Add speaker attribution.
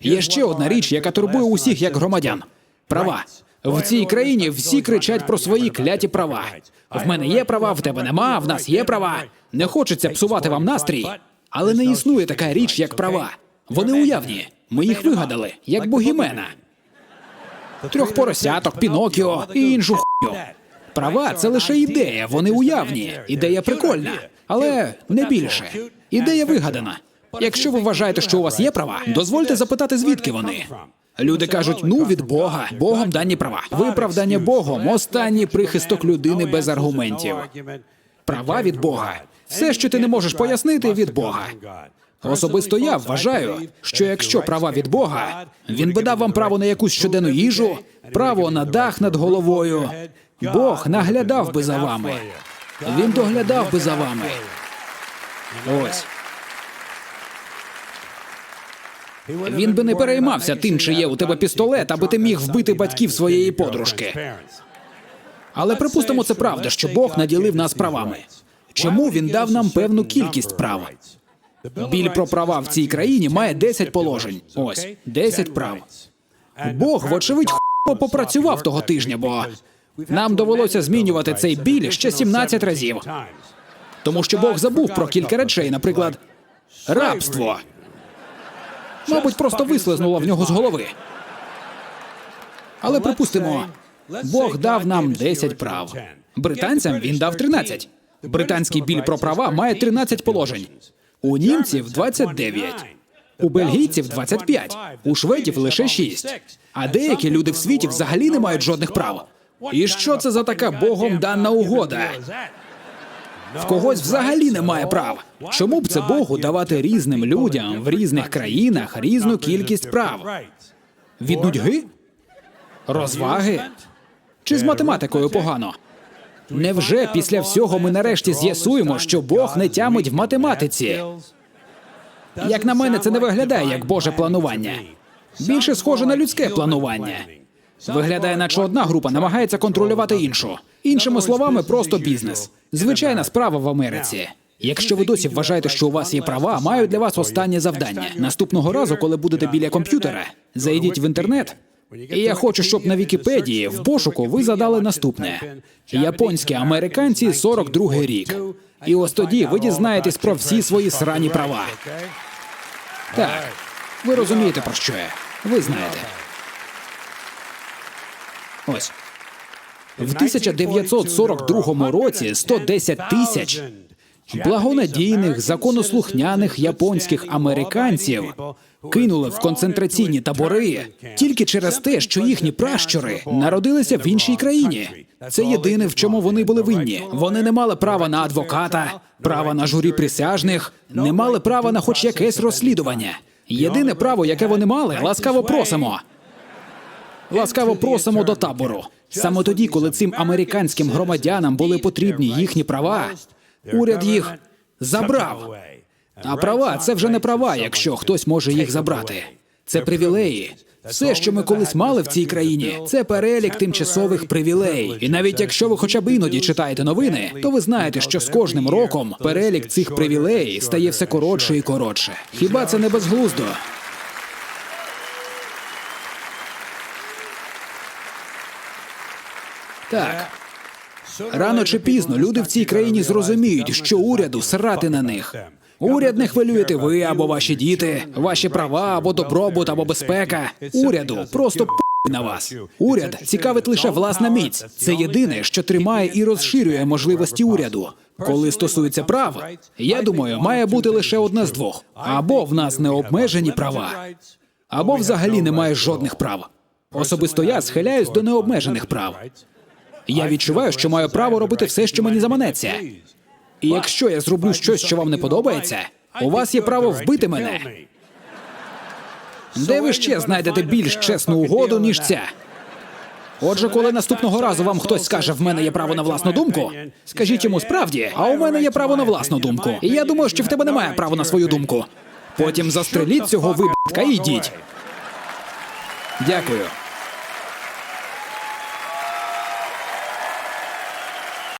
Speaker 1: Є ще одна річ, яка турбує усіх як громадян: права. В цій країні всі кричать про свої кляті права. В мене є права, в тебе нема, в нас є права. Не хочеться псувати вам настрій, але не існує така річ, як права. Вони уявні. Ми їх вигадали, як богімена. Трьох поросяток, Пінокіо і іншу хую. Права це лише ідея, вони уявні. Ідея прикольна, але не більше. Ідея вигадана. Якщо ви вважаєте, що у вас є права, дозвольте запитати, звідки вони. Люди кажуть, ну від Бога, Богом дані права. Виправдання Богом останній прихисток людини без аргументів. Права від Бога. Все, що ти не можеш пояснити, від Бога. Особисто я вважаю, що якщо права від Бога, він би дав вам право на якусь щоденну їжу, право на дах над головою. Бог наглядав би за вами. Він доглядав би за вами. Ось. Він би не переймався тим, чи є у тебе пістолет, аби ти міг вбити батьків своєї подружки. Але припустимо, це правда, що Бог наділив нас правами. Чому він дав нам певну кількість прав? Біль про права в цій країні має 10 положень. Ось 10 прав. Бог, вочевидь, хуйово попрацював того тижня, бо нам довелося змінювати цей біль ще 17 разів. Тому що Бог забув про кілька речей, наприклад, рабство. Мабуть, просто вислизнуло в нього з голови. Але припустимо, Бог дав нам 10 прав. Британцям він дав 13. Британський біль про права має 13 положень. У німців 29. У бельгійців 25. У шведів лише 6. А деякі люди в світі взагалі не мають жодних прав. І що це за така Богом дана угода? В когось взагалі немає прав. Чому б це Богу давати різним людям в різних країнах різну кількість прав? Від нудьги? Розваги? Чи з математикою погано? Невже після всього ми нарешті з'ясуємо, що Бог не тямить в математиці? Як на мене, це не виглядає як Боже планування. Більше схоже на людське планування. Виглядає, наче одна група намагається контролювати іншу. Іншими словами, просто бізнес. Звичайна справа в Америці. Якщо ви досі вважаєте, що у вас є права, маю для вас останнє завдання. Наступного разу, коли будете біля комп'ютера, зайдіть в інтернет. І я хочу, щоб на Вікіпедії в пошуку ви задали наступне: японські американці 42 рік. І ось тоді ви дізнаєтесь про всі свої срані права. Так, ви розумієте про що я? Ви знаєте. Ось. В 1942 році 110 тисяч благонадійних, законослухняних японських американців кинули в концентраційні табори тільки через те, що їхні пращури народилися в іншій країні. Це єдине, в чому вони були винні. Вони не мали права на адвоката, права на журі присяжних, не мали права на хоч якесь розслідування. Єдине право, яке вони мали, ласкаво просимо. Ласкаво просимо до табору. Саме тоді, коли цим американським громадянам були потрібні їхні права, уряд їх забрав. А права це вже не права, якщо хтось може їх забрати. Це привілеї. Все, що ми колись мали в цій країні, це перелік тимчасових привілей. І навіть якщо ви хоча б іноді читаєте новини, то ви знаєте, що з кожним роком перелік цих привілеїв стає все коротше і коротше. Хіба це не безглуздо? Так. Рано чи пізно люди в цій країні зрозуміють, що уряду срати на них. Уряд не хвилюєте ви або ваші діти, ваші права або добробут, або безпека. Уряду просто п на вас. Уряд цікавить лише власна міць. Це єдине, що тримає і розширює можливості уряду. Коли стосується прав, я думаю, має бути лише одне з двох: або в нас необмежені права, або взагалі немає жодних прав. Особисто я схиляюсь до необмежених прав. Я відчуваю, що маю право робити все, що мені заманеться. І якщо я зроблю щось, що вам не подобається, у вас є право вбити мене. Де ви ще знайдете більш чесну угоду, ніж ця? Отже, коли наступного разу вам хтось скаже, в мене є право на власну думку, скажіть йому справді, а у мене є право на власну думку. І я думаю, що в тебе немає права на свою думку. Потім застреліть цього вибітка і йдіть. Дякую.